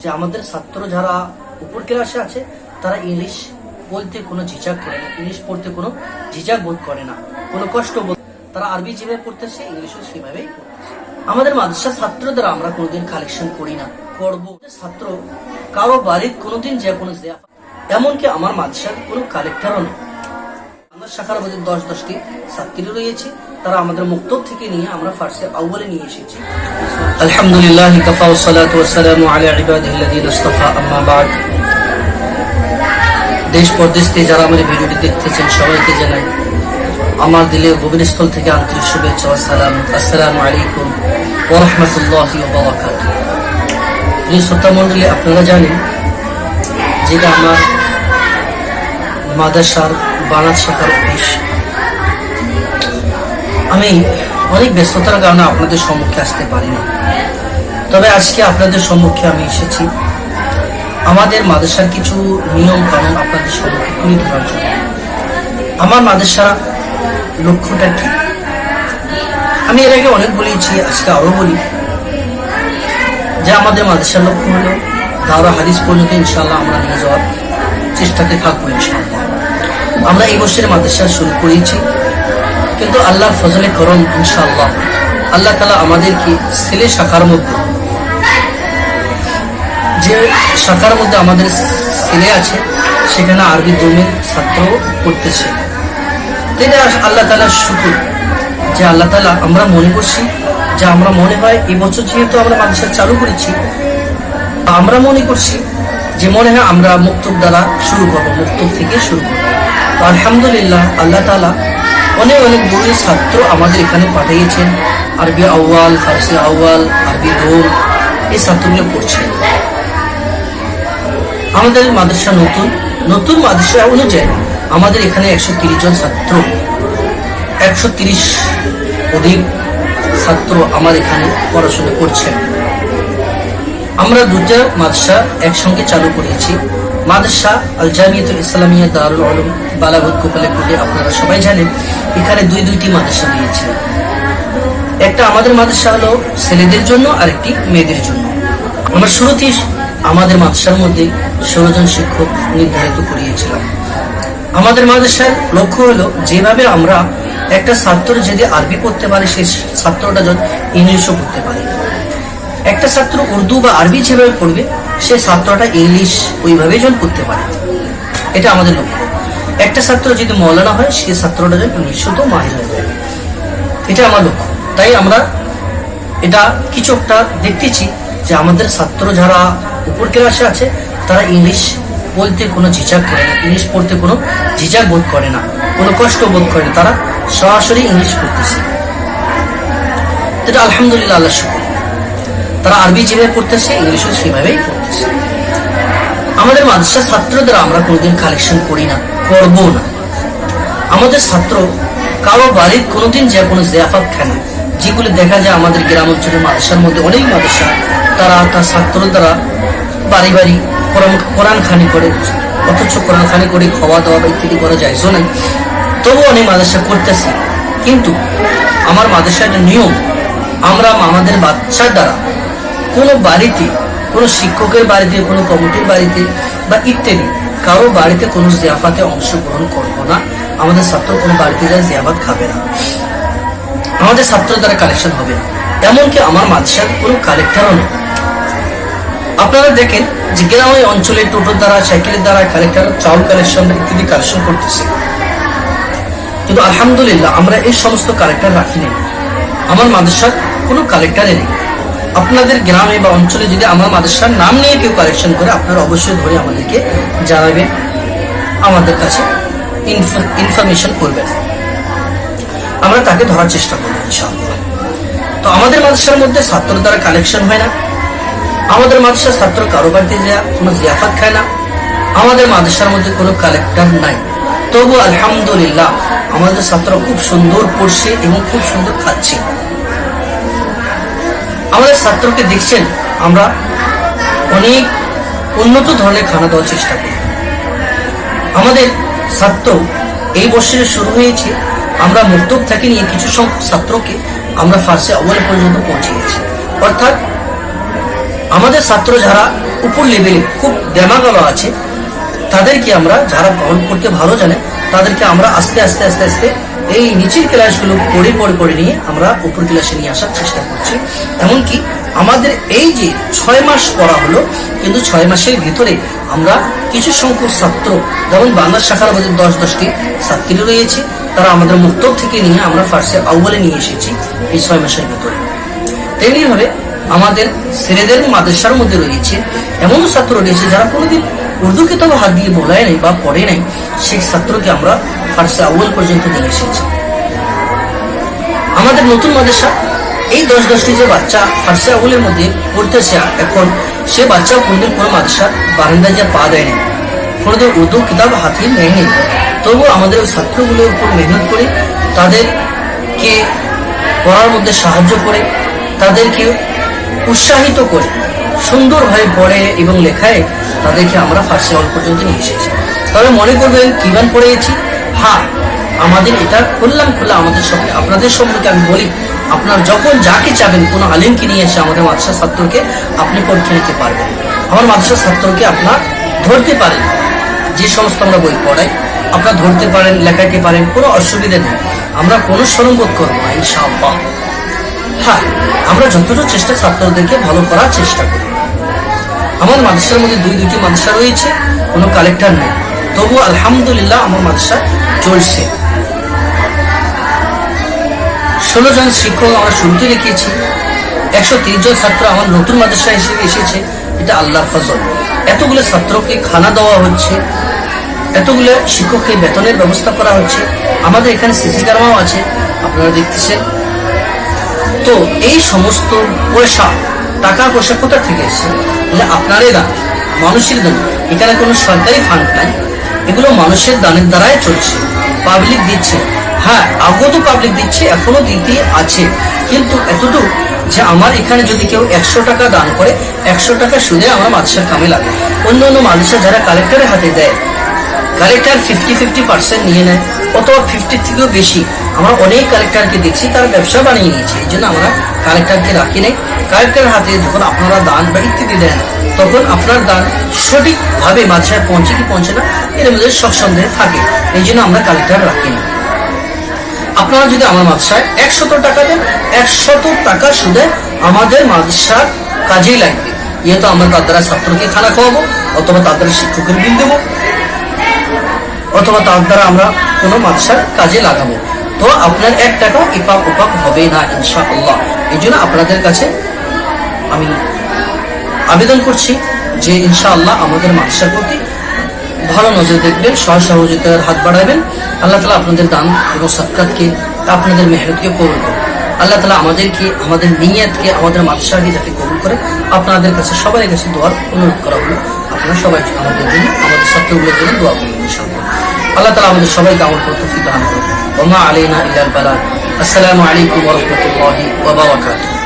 যে আমাদের ছাত্র যারা উপর ক্লাসে আছে, তারা ইংলিশ বলতে কোনো ঝিঝাক করে না। ইংলিশ পড়তে কোনো ঝিঝাক বোধ করে না। কোনো কষ্ট বোধ তারা আরবি যেভাবে পড়তেছে, ইংলিশও সেভাবেই পড়তেছে। আমাদের মাদ্রাসা ছাত্রদের আমরা কোনোদিন কালেকশন করি না, করব। ছাত্র কারও বাড়ির কোনোদিন যে কোনো এমনকি আমার মাদ্রাসার কোনো কালেক্টরও নেই। আমরা শাখার মধ্যে দশ দশটি ছাত্রী রয়েছে। তারা আমাদের মুক্তব থেকে নিয়ে আমরা ফার্সে আউ্বালে নিয়ে এসেছি। আলহামদুলিল্লাহ কাফা ওয়াসসালাতু ওয়াসসালামু আলা ইবাদিহিল্লাযিনা ইসতাফা, আম্মা বাদ। দেশ পরদেশ যারা আমার ভিডিওটি দেখতেছেন, সবাইকে জানাই আমার দিলের গভীর স্থল থেকে আন্তরিক শুভেচ্ছা সালাম। আসসালামু আলাইকুম ওয়া রাহমাতুল্লাহি ওয়া বারাকাতুহু। প্রিয় শ্রোতা মণ্ডলী আপনারা জানেন যেটা আমার মাদ্রাসার বানাত শাখার অফিস। আমি অনেক ব্যস্ততার কারণে আপনাদের সম্মুখে আসতে পারি না তবে আজকে আপনাদের সম্মুখে আমি এসেছি। আমাদের মাদ্রাসার কিছু নিয়ম কানুন আপনাদের সম্মুখে তুলে ধরার জন্য। আমার মাদ্রাসা লক্ষ্যটা কি? আমি এর আগে অনেক বলেছি, আজকে আরও বলি। যে আমাদের মাদ্রাসার লক্ষ্য হলো দাওরা হাদিস পর্যন্ত ইনশাল্লাহ আমরা নিয়ে যাওয়ার চেষ্টাতে থাকব ইনশাল্লাহ আমরা এই বছরের মাদ্রাসা শুরু করেছি। কিন্তু আল্লাহর ফজলে করম ইনশাআল্লাহ। আল্লাহ তালা আমাদেরকে ছেলে শাখার মধ্যে যে শাখার মধ্যে আমাদের ছেলে আছে, সেখানে আরবি দমের ছাত্র তো এটা আল্লাহ তালার শুকুর যে আল্লাহ তালা আমরা মনে করছি, যে আমরা মনে হয় এই বছর যেহেতু আমরা মাদ্রাসা চালু করেছি আমরা মনে করছি যে মনে হয় আমরা মুক্তব দ্বারা শুরু করব মুক্তব থেকে শুরু করব। আলহামদুলিল্লাহ, আল্লাহ তালা অনেক অনেক বড় ছাত্র আমাদের এখানে পাঠিয়েছেন। আরবি আউয়াল, ফার্সি আউয়াল, আরবি দোল এই ছাত্রগুলো পড়ছে। আমাদের মাদ্রাসা নতুন নতুন মাদ্রাসা অনুযায়ী আমাদের এখানে একশো তিরিশ জন ছাত্র, একশো তিরিশ অধিক ছাত্র আমার এখানে পড়াশোনা করছেন আমরা দুটা মাদ্রাসা একসঙ্গে চালু করেছি। মাদ্রাসা আল জামিয়াতুল ইসলামিয়া দারুল আলম বালাঘত গোপালেপুরে আপনারা সবাই জানেন, এখানে দুই দুইটি মাদ্রাসা রয়েছে। একটা আমাদের মাদ্রাসা হলো ছেলেদের জন্য আর একটি মেয়েদের জন্য। আমরা শুরুতেই আমাদের মাদ্রাসার মধ্যে ষোলো জন শিক্ষক নির্ধারিত করিয়েছিলাম। আমাদের মাদ্রাসার লক্ষ্য হলো যেভাবে আমরা একটা ছাত্র যদি আরবি পড়তে পারে, সেই ছাত্রটা যেন ইংলিশও পড়তে পারে। একটা ছাত্র উর্দু বা আরবি যেভাবে পড়বে, সে ছাত্রটা ইংলিশ ওইভাবে যেন পড়তে পারে। এটা আমাদের লক্ষ্য। একটা ছাত্র যদি মৌলানা হয়, সে ছাত্রটা যেন তো মাহির হয়ে যায়। এটা আমার লক্ষ্য। তাই আমরা এটা কিছু একটা দেখতেছি যে আমাদের ছাত্র যারা উপর ক্লাসে আছে, তারা ইংলিশ বলতে কোনো ঝিঝাক করে না। ইংলিশ পড়তে কোনো ঝিঝাক বোধ করে না। কোনো কষ্ট বোধ করে না। তারা সরাসরি ইংলিশ পড়তেছে। এটা আলহামদুলিল্লাহ আল্লাহ শুকুর। তারা আরবি যেভাবে পড়তেছে, ইংলিশও সেভাবেই পড়তেছে। আমাদের মাদ্রাসা ছাত্রদের আমরা কোনোদিন কালেকশন করি না করব না। আমাদের ছাত্র কারও বাড়ির কোনোদিন যে কোনো জিয়াফাত না। যেগুলো দেখা যায় আমাদের গ্রাম অঞ্চলের মাদ্রাসার মধ্যে অনেক মাদ্রাসা, তারা তার ছাত্র দ্বারা বাড়ি বাড়ি কোরআন খানি করে, অথচ কোরআন খানি করে খাওয়া দাওয়া ইত্যাদি করা যায় নাই। তবু অনেক মাদ্রাসা করতেছে। কিন্তু আমার মাদ্রাসার নিয়ম, আমরা আমাদের বাচ্চার দ্বারা কোনো বাড়িতে, কোনো শিক্ষকের বাড়িতে, কোনো কমিটির বাড়িতে বা ইত্যাদি কারও বাড়িতে কোনো জিয়াফাতে অংশগ্রহণ করব না। আমাদের ছাত্র কোনো বাড়িতে যায় জিয়াফাত খাবে না। আমাদের ছাত্র দ্বারা কালেকশন হবে না। এমনকি আমার মাদ্রাসার কোনো কালেক্টরও নেই। আপনারা দেখেন যে গ্রামে অঞ্চলে টোটোর দ্বারা, সাইকেলের দ্বারা কালেক্টর চাউল কালেকশন ইত্যাদি কালেকশন করতেছে। কিন্তু আলহামদুলিল্লাহ আমরা এই সমস্ত কালেক্টর রাখিনি আমার মাদ্রাসার কোনো কালেক্টরে নেই। আপনাদের গ্রামে বা অঞ্চলে যদি আমার মাদ্রাসার নাম নিয়ে কেউ কালেকশন করে, আপনারা অবশ্যই ধরে আমাদেরকে জানাবেন, আমাদের কাছে ইনফরমেশন করবেন। আমরা তাকে ধরার চেষ্টা করব, ইনশাআল্লাহ। তো আমাদের মাদ্রাসার মধ্যে ছাত্র দ্বারা কালেকশন হয় না। আমাদের মাদ্রাসার ছাত্র কারও বাড়িতে যা কোনো জিয়াফাত খায় না। আমাদের মাদ্রাসার মধ্যে কোনো কালেক্টর নাই। তবু আলহামদুলিল্লাহ, আমাদের ছাত্র খুব সুন্দর পড়ছে এবং খুব সুন্দর খাচ্ছে। আমাদের ছাত্রকে দেখছেন, আমরা অনেক উন্নত ধরনের খানা দেওয়ার চেষ্টা করি। আমাদের ছাত্র এই বছরে শুরু হয়েছে, আমরা মুক্তব থেকে নিয়ে কিছু সংখ্যক ছাত্রকে আমরা ফার্সে অবলে পর্যন্ত পৌঁছে গেছি। অর্থাৎ আমাদের ছাত্র যারা উপর লেভেলে খুব দেমাগালো আছে, তাদেরকে আমরা যারা গ্রহণ করতে ভালো জানে, তাদেরকে আমরা আস্তে আস্তে আস্তে আস্তে এই নিচের ক্লাসগুলো পড়ে পড়ে পড়ে নিয়ে আমরা উপর ক্লাসে নিয়ে আসার চেষ্টা করছি। এমনকি আমাদের এই যে ছয় মাস পড়া হলো, কিন্তু ছয় মাসের ভিতরে আমরা কিছু সংখ্যক ছাত্র, যেমন বাংলা শাখার মধ্যে দশ দশটি ছাত্রী রয়েছে, তারা আমাদের মুক্ত থেকে নিয়ে আমরা ফার্স্টে আউ্বালে নিয়ে এসেছি এই ছয় মাসের ভিতরে। তেমনি ভাবে আমাদের ছেলেদের মাদ্রাসার মধ্যে রয়েছে এমন ছাত্র রয়েছে যারা কোনোদিন উর্দু কিতাব হাত দিয়ে বলায় নাই বা পড়ে নাই, সেই ছাত্রকে আমরা ফার্সে আউ্বাল পর্যন্ত নিয়ে এসেছি। আমাদের নতুন মাদ্রাসা, এই দশ দশটি যে বাচ্চা ফার্সে আউলের মধ্যে পড়তেছে, এখন সে বাচ্চা কোনদিন কোনো মাদ্রাসার বারান্দায় যা পা দেয়নি কোনোদিন উর্দু কিতাব হাতে নেয়নি তবুও আমাদের ওই ছাত্রগুলোর উপর মেহনত করে তাদেরকে পড়ার মধ্যে সাহায্য করে, তাদেরকে উৎসাহিত করে, সুন্দরভাবে পড়ে এবং লেখায় তাদেরকে আমরা ফার্সি হল পর্যন্ত নিয়ে এসেছি। তবে মনে করবেন কিবান পড়েছি? হ্যাঁ আমাদের এটা খুললাম খোলা আমাদের সঙ্গে আপনাদের সম্পর্কে আমি বলি, আপনার যখন যাকে চাবেন, কোনো আলিমকে নিয়ে এসে আমাদের মাদ্রাসা ছাত্রকে আপনি পরীক্ষা নিতে পারবেন। আমার মাদ্রাসা ছাত্রকে আপনার ধরতে পারেন। যে সমস্ত আমরা বই পড়াই, আপনারা ধরতে পারেন লেখাতে পারেন, কোনো অসুবিধা নেই। আমরা কোনো সরম্বোধ করব না, ইনশাআল্লাহ। হ্যাঁ আমরা যতটুকু চেষ্টা ছাত্রদেরকে ভালো করার চেষ্টা করি। আমার মাদ্রাসার মধ্যে দুই দুটি মাদ্রাসা রয়েছে, কোনো কালেক্টর নেই। তবু আলহামদুলিল্লাহ আমার মাদ্রাসা চলছে। ষোলো জন শিক্ষক আমরা শুরুতে রেখেছি একশো জন ছাত্র আমার নতুন মাদ্রাসা হিসেবে এসেছে, এটা আল্লাহর ফজল। এতগুলো ছাত্রকে খানা দেওয়া হচ্ছে, এতগুলো শিক্ষককে বেতনের ব্যবস্থা করা হচ্ছে, আমাদের এখানে সিসি ক্যামেরাও আছে, আপনারা দেখতেছেন। তো এই সমস্ত পয়সা টাকা পয়সা কোথা থেকে এসছে? এগুলো আপনারই দান, মানুষের দান। এখানে কোনো সরকারি ফান্ড নাই। এগুলো মানুষের দানের দ্বারাই চলছে। পাবলিক দিচ্ছে। হ্যাঁ আগত পাবলিক দিচ্ছে, এখনও দিতে আছে। কিন্তু এতটুকু যে আমার এখানে যদি কেউ একশো টাকা দান করে, একশো টাকা সুদে আমার মাদ্রাসার কামে লাগে। অন্য অন্য মাদ্রাসা যারা কালেক্টরের হাতে দেয় কালেক্টর ফিফটি ফিফটি পার্সেন্ট নিয়ে নেয়, অথবা ফিফটির থেকেও বেশি। আমরা অনেক কালেক্টরকে দেখছি, তারা ব্যবসা বানিয়ে নিয়েছে এই জন্য আমরা কালেক্টরকে রাখি নাই। কালেক্টরের হাতে যখন আপনারা দান বা ইত্যাদি দেন, তখন আপনার দান সঠিকভাবে মাঝায় পৌঁছে কি পৌঁছে না, এর মধ্যে সব সন্দেহ থাকে। এই জন্য আমরা কালেক্টর রাখি না আপনারা যদি আমার মাদ্রাসায় একশত টাকা দেন, একশত টাকা সুদে আমাদের মাদ্রাসার কাজেই লাগবে। যেহেতু আমরা তার দ্বারা ছাত্রকে খানা খাওয়াবো, অথবা তার দ্বারা শিক্ষকের বিল দেবো। অথবা তার দ্বারা আমরা কোনো মাদ্রাসার কাজে লাগাবো। তো আপনার এক টাকা ইপাক উপাক হবে না, ইনশাআল্লাহ। এই জন্য আপনাদের কাছে আমি আবেদন করছি যে, ইনশাআল্লাহ আমাদের মাদ্রাসার প্রতি ভালো নজর দেখবেন সহ সহযোগিতার হাত বাড়াবেন। আল্লাহ তালা আপনাদের দান এবং সৎকারকে আপনাদের মেহনতকে কবুল করুন। আল্লাহ তালা আমাদেরকে, আমাদের নিয়তকে, আমাদের মাদ্রাসাকে যাতে কবুল করে, আপনাদের কাছে সবার কাছে দোয়ার অনুরোধ করা হলো। আপনারা সবাই আমাদের জন্য, আমাদের ছাত্রগুলোর জন্য দোয়া করবেন আল্লাহ তালা আমাদের সবাইকে আমল করতে দান করুন। ওমা আলাইনা ইলাল বালা। আসসালামু আলাইকুম ওয়া রাহমাতুল্লাহি ওয়া বারাকাতুহু।